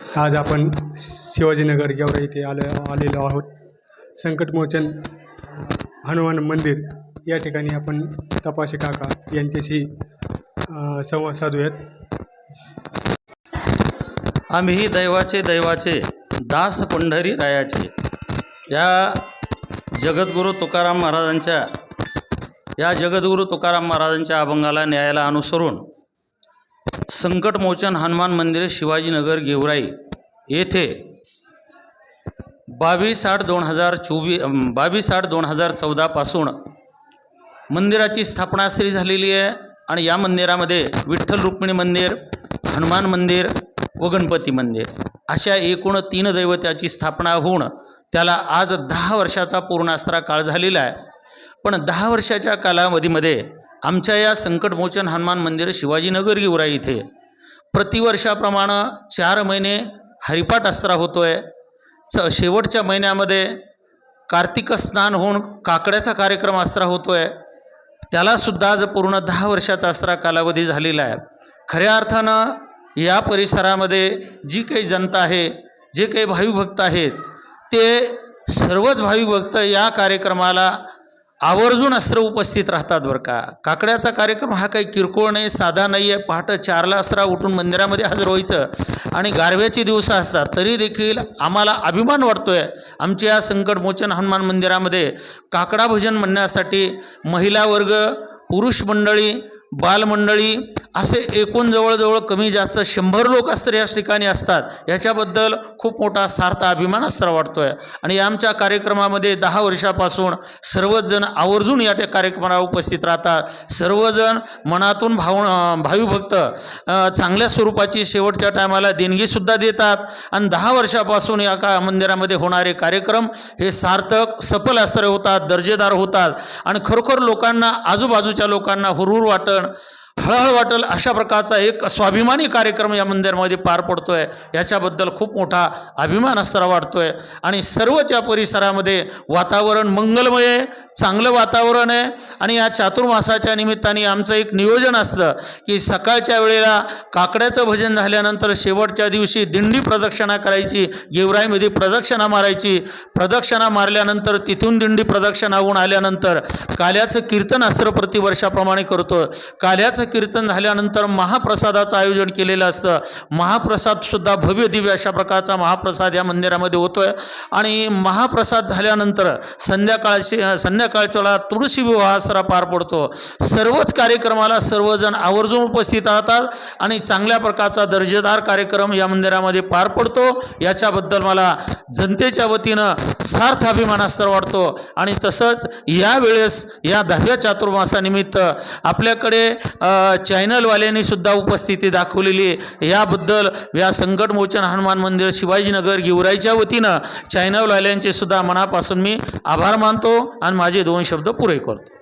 आज आपण शिवाजीनगर गेवरा येथे आले आलेलो आहोत. संकटमोचन हनुमान मंदिर या ठिकाणी आपण तपाशी काका यांच्याशी संवाद साधूयात. आम्ही दैवाचे दैवाचे दास पंढरी रायाचे. या जगद्गुरू तुकाराम महाराजांच्या या जगद्गुरू तुकाराम महाराजांच्या अभंगाला न्यायाला अनुसरून संकटमोचन हनुमान मंदिर शिवाजीनगर गेवराई येथे बावीस आठ दोन हजार चोवीस बावीस आठ दोन हजार चौदापासून मंदिराची स्थापना श्री झालेली आहे आणि या मंदिरामध्ये विठ्ठल रुक्मिणी मंदिर हनुमान मंदिर व गणपती मंदिर. अशा एकूण तीन दैवताची स्थापना होऊन त्याला आज दहा वर्षाचा पूर्ण काळ झालेला आहे. पण दहा वर्षाच्या कालावधीमध्ये आमच्या या संकटमोचन हनुमान मंदिर शिवाजीनगर गिवरा इथे. प्रतिवर्षाप्रमाणे चार महिने हरिपाठ असरा होतो आहे च शेवटच्या महिन्यामध्ये कार्तिक स्नान होऊन काकड्याचा कार्यक्रम असरा होतो आहे त्यालासुद्धा आज पूर्ण दहा वर्षाचा असरा कालावधी झालेला आहे. खऱ्या अर्थानं या परिसरामध्ये जी काही जनता आहे जे काही भाविभक्त आहेत ते सर्वच भाविभक्त या कार्यक्रमाला आवर्जून अस्त्र उपस्थित राहतात बरं का. काकड्याचा कार्यक्रम हा काही किरकोळ नाही साधा नाही आहे पहाटं चारला असरा उठून मंदिरामध्ये हजर व्हायचं आणि गारव्याचे दिवस असतात तरी देखील आम्हाला अभिमान वाटतो आहे आमच्या या संकटमोचन हनुमान मंदिरामध्ये काकडा भजन म्हणण्यासाठी महिला वर्ग पुरुष मंडळी बालमंडळी असे एकूण जवळजवळ कमी जास्त शंभर लोक असतर याच ठिकाणी असतात. याच्याबद्दल खूप मोठा सार्थ अभिमान असता वाटतो आहे आणि आमच्या कार्यक्रमामध्ये दहा वर्षापासून सर्वजण आवर्जून या त्या कार्यक्रमाला उपस्थित राहतात. सर्वजण मनातून भाव भावीभक्त चांगल्या स्वरूपाची शेवटच्या टायमाला देणगीसुद्धा देतात. आणि दहा वर्षापासून या का मंदिरामध्ये होणारे कार्यक्रम हे सार्थक सफल असरे होतात दर्जेदार होतात. आणि खरोखर लोकांना आजूबाजूच्या लोकांना हुरहुर वाटत वाटण हळहळ वाटेल अशा प्रकारचा एक स्वाभिमानी कार्यक्रम या मंदिरामध्ये पार पडतो आहे याच्याबद्दल खूप मोठा अभिमान असणारा वाटतो आहे आणि सर्वच या परिसरामध्ये वातावरण मंगलमय आहे चांगलं वातावरण आहे. आणि या चातुर्मासाच्या निमित्ताने आमचं एक नियोजन असतं की सकाळच्या वेळेला काकड्याचं भजन झाल्यानंतर शेवटच्या दिवशी दिंडी प्रदक्षिणा करायची गेवराईमध्ये प्रदक्षिणा मारायची. प्रदक्षिणा मारल्यानंतर तिथून दिंडी प्रदक्षिणा होऊन आल्यानंतर काल्याचं कीर्तन अस्त्र प्रतिवर्षाप्रमाणे करतो काल्याचं कीर्तन झाल्यानंतर महाप्रसादाचं आयोजन केलेलं असतं. महाप्रसादसुद्धा भव्य दिव्य अशा प्रकारचा महाप्रसाद या मंदिरामध्ये होतो आहे आणि महाप्रसाद झाल्यानंतर संध्याकाळशी संध्याकाळच्या तुळशी विवाह असरा पार पडतो. सर्वच कार्यक्रमाला सर्वजण आवर्जून उपस्थित राहतात आणि चांगल्या प्रकारचा दर्जेदार कार्यक्रम या मंदिरामध्ये पार पडतो. याच्याबद्दल मला जनतेच्या वतीनं सार्थ अभिमानास्तर वाटतो. आणि तसंच यावेळेस या दहाव्या चातुर्मासानिमित्त आपल्याकडे चॅनलवाल्यांनी सुद्धा उपस्थिती दाखवलेली आहे. याबद्दल या संकटमोचन हनुमान मंदिर शिवाजीनगर गिवराईच्या वतीनं चॅनलवाल्यांचे सुद्धा मनापासून मी आभार मानतो आणि माझे दोन शब्द पुरे करतो.